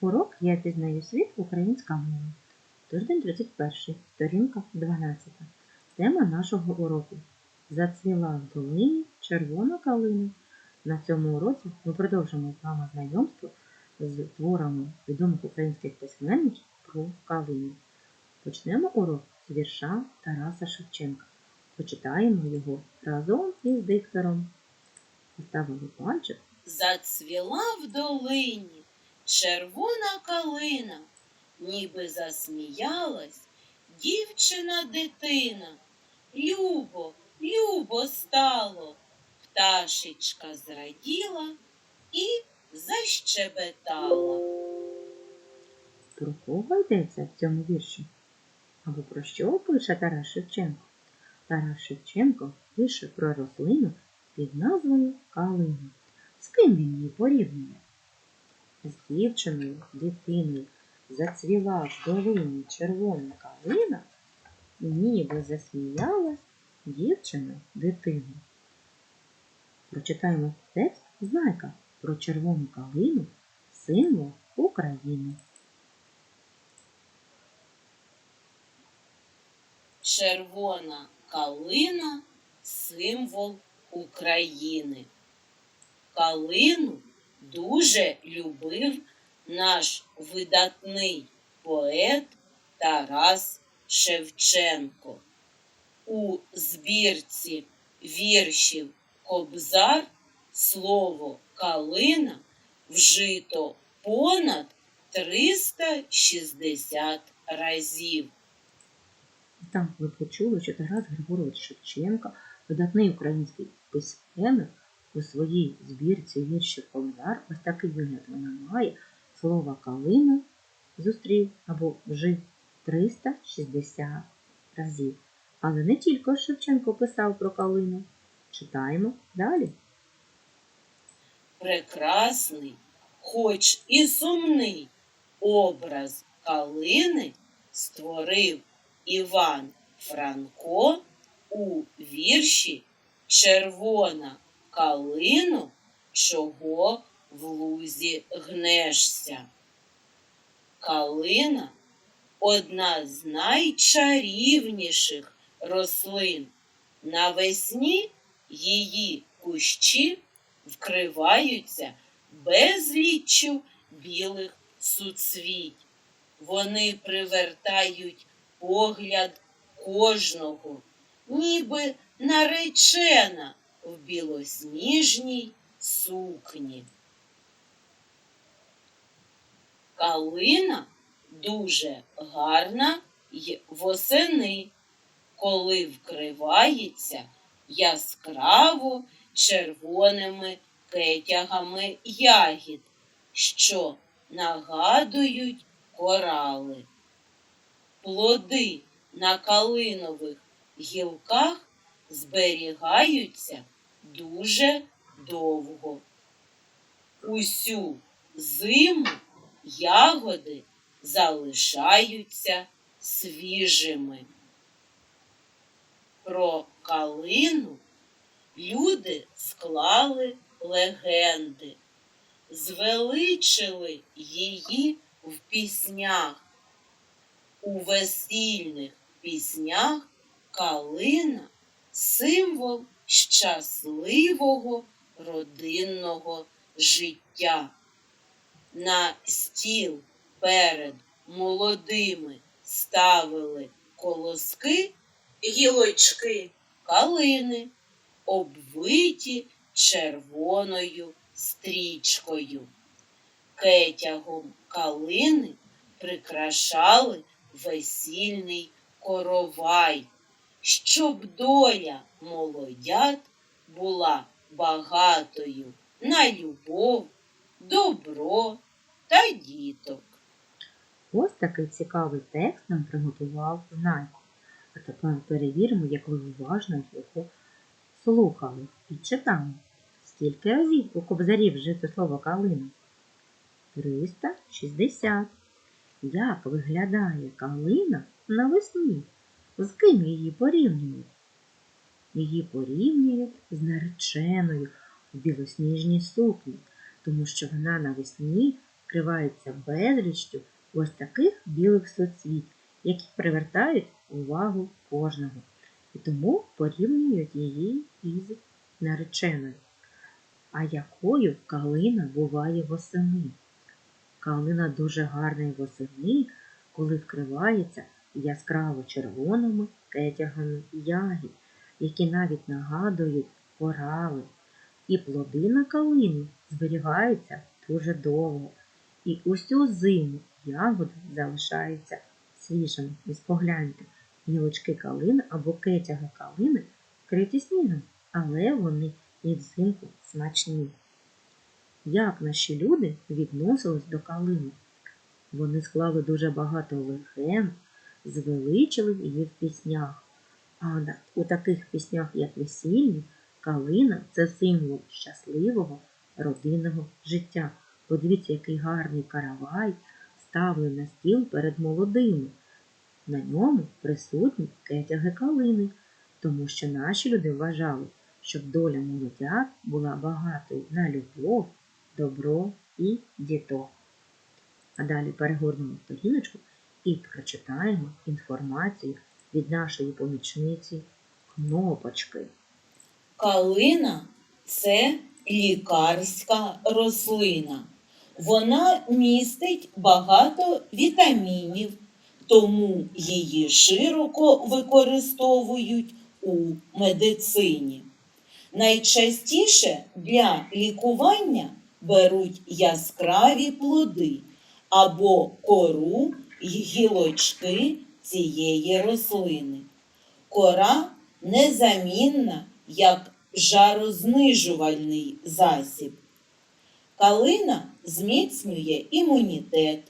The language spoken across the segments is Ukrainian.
Урок я пізнаю світ українська мова. Тиждень 31, сторінка 12. Тема нашого уроку Зацвіла в долині червона калина. На цьому уроці ми продовжимо з вами знайомство з творами відомих українських письменників про калину. Почнемо урок з вірша Тараса Шевченка. Почитаємо його разом із диктором. Поставили пальчик Зацвіла в долині червона калина, ніби засміялась дівчина дитина. Любо, любо стало, пташечка зраділа і защебетала. Про кого йдеться в цьому вірші? Або про що пише Тарас Шевченко? Тарас Шевченко пише про рослину під назвою Калина. З ким він її порівнює? З дівчиною, дитиною зацвіла в долині червона калина, ніби засміялась дівчина дитина. Прочитаємо текст знайка про червону калину, символ України. Червона калина символ України. Калину дуже любив наш видатний поет Тарас Шевченко. У збірці віршів Кобзар слово калина вжито понад 360 разів. Так, ви почули, що Тарас Григорович Шевченко, видатний український письменник, у своїй збірці віршів Кобзар, ось такий вигляд вона має, слово калина зустрів або вжив 360 разів. Але не тільки Шевченко писав про калину. Читаємо далі. прекрасний, хоч і сумний образ калини створив Іван Франко у вірші Червона калину, чого в лузі гнешся. Калина одна з найчарівніших рослин. Навесні її кущі вкриваються безліччю білих суцвіть. Вони привертають погляд кожного, ніби наречена в білосніжній сукні. Калина дуже гарна й восени, коли вкривається яскраво червоними кетягами ягід, що нагадують корали. Плоди на калинових гілках зберігаються дуже довго. Усю зиму ягоди залишаються свіжими. Про калину люди склали легенди, звеличили її в піснях. У весільних піснях калина символ щасливого родинного життя. На стіл перед молодими ставили колоски, гілочки, калини, обвиті червоною стрічкою. Кетягом калини прикрашали весільний коровай, щоб доля молодят була багатою на любов, добро та діток. Ось такий цікавий текст нам приготував Знайко. А тепер перевіримо, як ви уважно його слухали і читали. Скільки разів у кобзарі вжито слово калина? 360. Як виглядає калина навесні? З ким її порівнюють? Її порівнюють з нареченою в білосніжній сукні, тому що вона навесні вкриваються безліччю ось таких білих соцвіт, які привертають увагу кожного. І тому порівнюють її із нареченою. А якою калина буває восени? Калина дуже гарна й восени, коли вкривається яскраво червоними кетягами ягід, які навіть нагадують корали. І плоди на калині зберігаються дуже довго, і усю зиму ягоди залишаються свіжими. І спогляньте, гілочки калини або кетяги калини вкриті снігом, але вони і взимку смачні. Як наші люди відносились до калини? Вони склали дуже багато легенд, звеличили її в піснях. А у таких піснях, як весільні, калина це символ щасливого родинного життя. Подивіться, який гарний каравай ставили на стіл перед молодими. На ньому присутні кетяги калини, тому що наші люди вважали, щоб доля молодят була багатою на любов, добро і діток. А далі перегорнемо сторіночку і прочитаємо інформацію від нашої помічниці Кнопочки. Калина це лікарська рослина. Вона містить багато вітамінів, тому її широко використовують у медицині. Найчастіше для лікування беруть яскраві плоди або кору гілочки цієї рослини. Кора незамінна як жарознижувальний засіб. Калина зміцнює імунітет,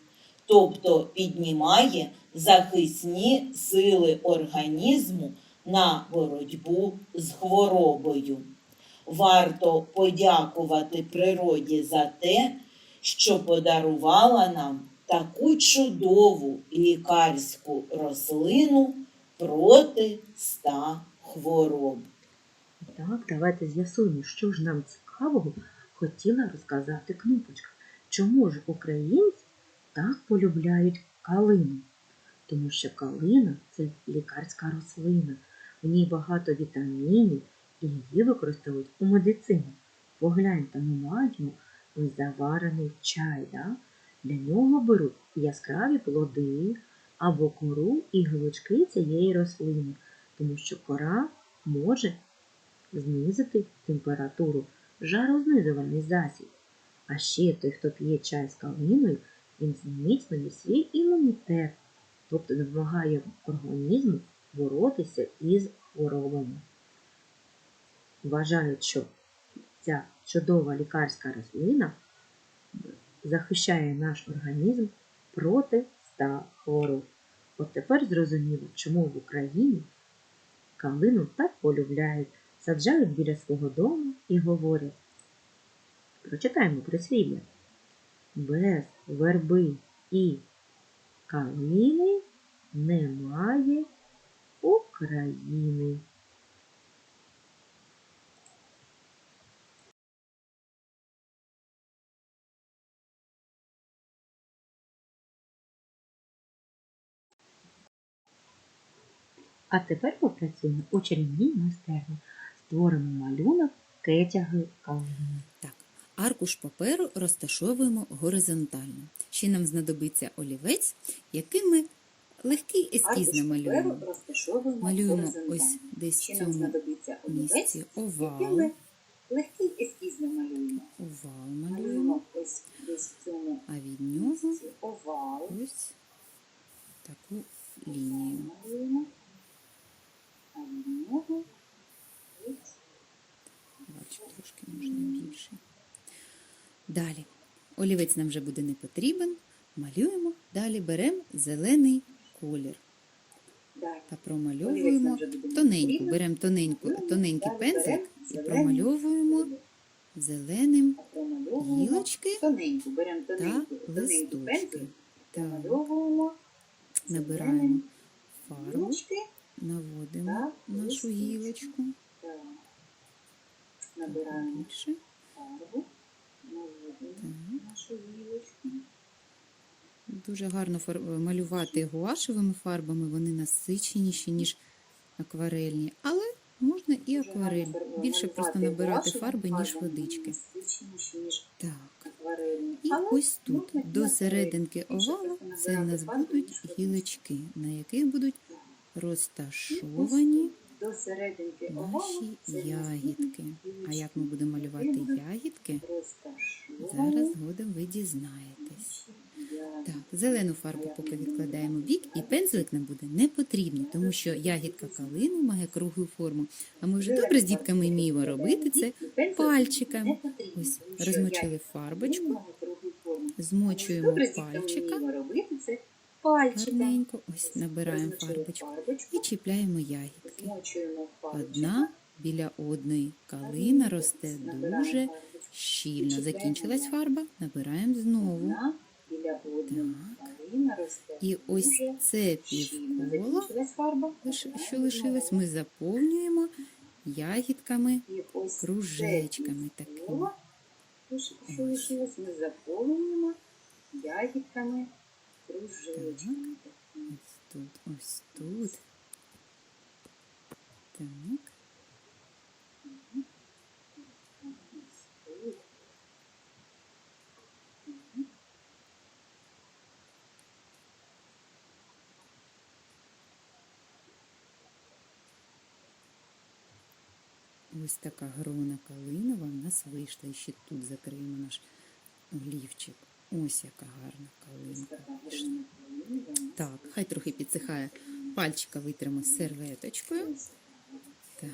тобто піднімає захисні сили організму на боротьбу з хворобою. Варто подякувати природі за те, що подарувала нам таку чудову лікарську рослину проти ста хвороб. Так, давайте з'ясуємо, що ж нам цікавого хотіла розказати кнопочка. Чому ж українці так полюбляють калину? Тому що калина це лікарська рослина, в ній багато вітамінів і її використовують у медицині. Погляньте, ми маємо заварений чай. Да? Для нього беруть яскраві плоди або кору і гілочки цієї рослини, тому що кора може знизити температуру, жарознизувальний засіб. А ще той, хто п'є чай з калиною, він зміцнює свій імунітет, тобто допомагає організму боротися із хворобами. Вважають, що ця чудова лікарська рослина захищає наш організм проти ста хвороб. От тепер зрозуміло, чому в Україні калину так полюбляють, саджають біля свого дому і говорять. Прочитаємо прислів'я. Без верби і калини немає України. А тепер попрацюємо у чарівній майстерні. Створимо малюнок кетяги калини. Так, аркуш паперу розташовуємо горизонтально. Ще нам знадобиться олівець, яким ми легкий ескіз намалюємо. Малюємо ось десь в Ще нам цьому місці овал. легкий ескіз намалюємо. Овал малюємо, ось десь в цьому а від нього овал. ось таку лінію. Малюємо. Ось Бачу, трошки можна більше. Далі. Олівець нам вже буде не потрібен. Малюємо. Далі беремо зелений колір та промальовуємо не тоненьку. Беремо тоненьку, Ну, тоненький беремо і промальовуємо зеленим гілочки та листочки. Так, набираємо фарбу. Наводимо нашу гілочку Набираємо більше. нашу гілочку. дуже гарно малювати гуашевими фарбами, вони насиченіші, ніж акварельні, але можна і акварель. Більше просто набирати фарби, ніж водички. Так. І ось тут, до серединки овала, це в нас будуть гілочки, на яких будуть. Розташовані До серединки наші ягідки. А як ми будемо малювати ягідки, зараз згодом ви дізнаєтесь. Так, зелену фарбу поки відкладаємо в бік, і пензлик нам буде не потрібний, тому що ягідка калини має круглу форму. А ми вже добре з дітками вміємо робити це пальчиками. Ось розмочили фарбочку, змочуємо пальчика пальчиком. гарненько, ось набираємо фарбочку і чіпляємо ягідки. Одна біля одної калина росте дуже щільно. Закінчилась фарба, набираємо знову. Так. І ось це лиш- що лишилось, ми заповнюємо ягідками, кружечками такими. що- Що Ось. лишилось, ми заповнюємо ягідками, кружечками. такими. Ось тут, ось тут. Так. Ось така грона калинова в нас вийшла. І ще тут закриємо наш олівчик. Ось яка гарна калинка. Так, хай трохи підсихає. Пальчика витримо серветочкою. Так.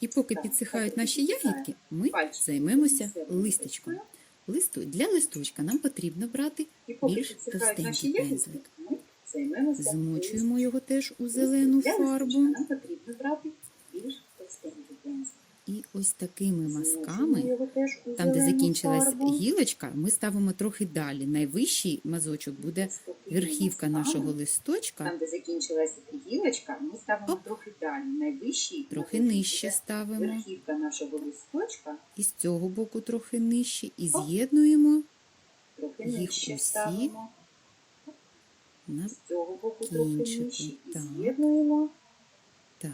І поки підсихають наші ягідки, ми займемося листочком. Листу, для листочка нам потрібно брати, Більш товстенький пензлик. змочуємо його теж у зелену фарбу. Нам потрібно брати більш товстенький пензлик. І ось такими мазками, там, де закінчилась гілочка, ми ставимо трохи далі. Найвищий мазочок буде верхівка нашого листочка, Там, де закінчилась гілочка, ми ставимо трохи далі. Найвищий трохи нижче ставимо. Верхівка нашого листочка І з цього боку трохи нижче. І з'єднуємо Їх усі на З цього боку трохи кінчику. нижче. І Так. з'єднуємо так.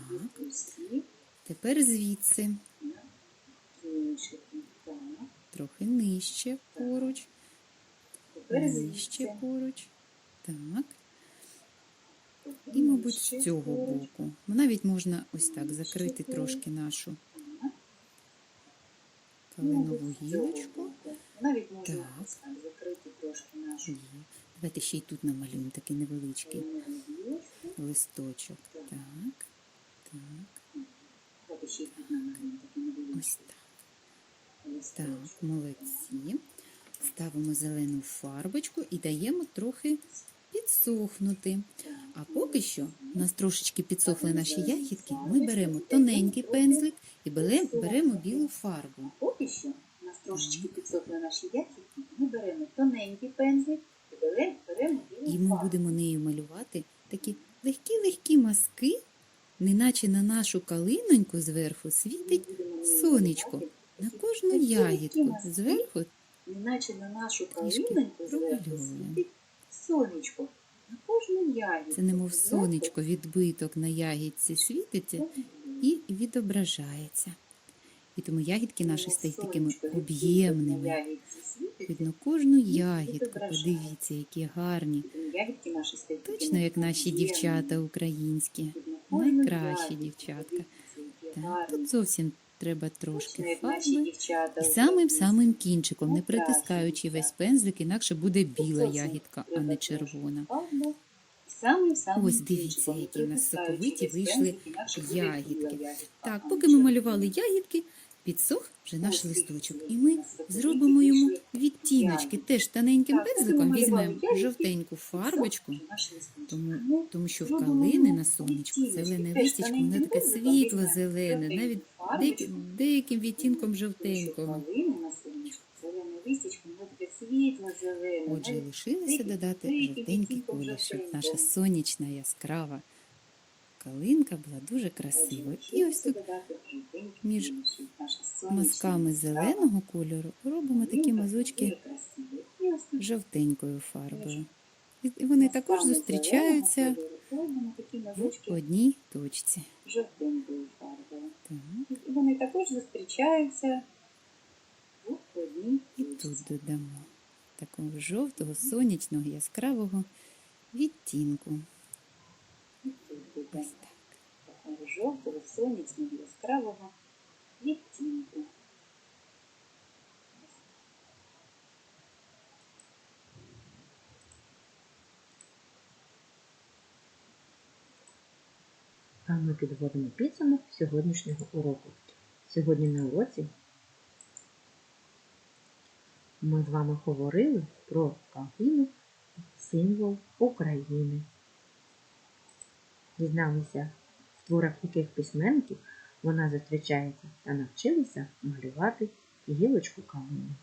Тепер звідси. Трохи нижче поруч, нижче поруч. Так. І, мабуть, з цього боку. Навіть можна ось так закрити трошки нашу калинову гілочку. Навіть можна Так. ось так закрити трошки нашу Давайте ще й тут намалюємо такий невеличкий листочок. Так. Так, так, Давайте Так, молодці. Ставимо зелену фарбочку і даємо трохи підсохнути. А поки що у нас трошечки підсохли наші ягідки, ми беремо тоненький пензлик і беремо білу фарбу. Поки що у нас трошечки підсохли наші ягідки, ми беремо тоненький пензлик і беремо, білу І ми будемо нею малювати такі легкі-легкі мазки, неначе на нашу калиноньку зверху світить сонечко. Кожну легкі-легкі ягідку зверху Неначе на нашу трішки зверху світить сонечко. На кожну ягідку. Це немов сонечко, відбиток на ягідці світиться і відображається. І тому ягідки наші стають такими об'ємними. Видно кожну ягідку. Подивіться, які гарні. Точно як наші дівчата українські. Найкращі дівчатка. Так, тут зовсім треба трошки фарби. І самим-самим кінчиком, не притискаючи весь пензлик, інакше буде біла ягідка, а не червона. Ось дивіться, які у нас соковиті вийшли ягідки. Так, поки ми малювали ягідки, підсох вже наш листочок. І ми зробимо йому відтіночки. Теж тоненьким пензликом. візьмемо жовтеньку фарбочку, тому, Тому що в калини на сонечку зелене листячко, воно таке світло-зелене, навіть деякі- деяким відтінком жовтенького. Отже, лишилося додати жовтенький колір, щоб наша сонячна яскрава калинка була дуже красивою. І ось тут між мазками зеленого кольору робимо такі мазочки жовтенькою фарбою. І- вони також зустрічаються в одній точці. жовтенькою фарбою. І вони також зустрічаються в одній і тут додамо такого жовтого, сонячного, яскравого відтінку. Ось так. жовтого, сонячного, яскравого відтінку. А ми підводимо підсумок сьогоднішнього уроку. Сьогодні на уроці ми з вами говорили про калину, символ України. Дізналися, в творах яких письменників вона зустрічається та навчилися малювати гілочку калини.